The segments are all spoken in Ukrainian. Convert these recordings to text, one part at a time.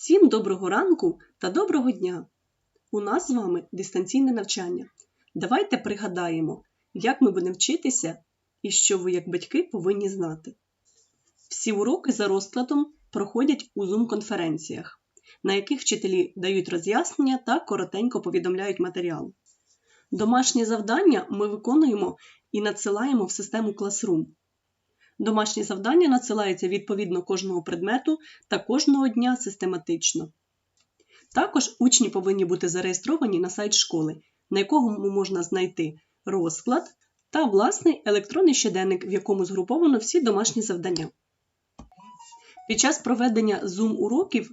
Всім доброго ранку та доброго дня! У нас з вами дистанційне навчання. Давайте пригадаємо, як ми будемо вчитися і що ви, як батьки, повинні знати. Всі уроки за розкладом проходять у Zoom-конференціях, на яких вчителі дають роз'яснення та коротенько повідомляють матеріал. Домашні завдання ми виконуємо і надсилаємо в систему Classroom. Домашні завдання надсилаються відповідно кожного предмету та кожного дня систематично. Також учні повинні бути зареєстровані на сайт школи, на якому можна знайти розклад та власний електронний щоденник, в якому згруповано всі домашні завдання. Під час проведення Zoom-уроків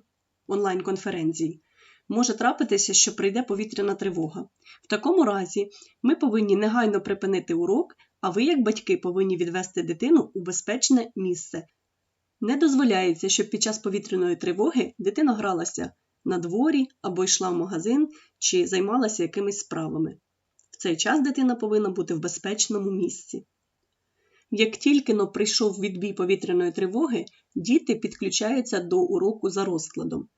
онлайн-конференцій може трапитися, що прийде повітряна тривога. В такому разі ми повинні негайно припинити урок, а ви, як батьки, повинні відвести дитину у безпечне місце. Не дозволяється, щоб під час повітряної тривоги дитина гралася на дворі або йшла в магазин чи займалася якимись справами. В цей час дитина повинна бути в безпечному місці. Як тільки но прийшов відбій повітряної тривоги, діти підключаються до уроку за розкладом.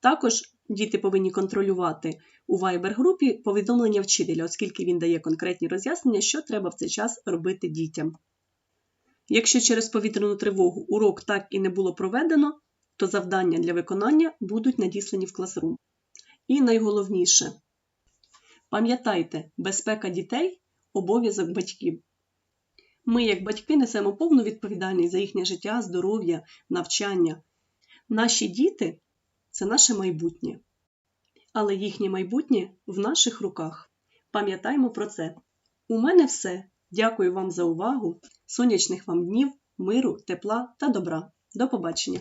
Також діти повинні контролювати у Viber-групі повідомлення вчителя, оскільки він дає конкретні роз'яснення, що треба в цей час робити дітям. Якщо через повітряну тривогу урок так і не було проведено, то завдання для виконання будуть надіслані в класрум. І найголовніше пам'ятайте, безпека дітей обов'язок батьків. Ми, як батьки, несемо повну відповідальність за їхнє життя, здоров'я, навчання. Наші діти це наше майбутнє. Але їхнє майбутнє в наших руках. Пам'ятаймо про це. У мене все. Дякую вам за увагу. Сонячних вам днів, миру, тепла та добра. До побачення!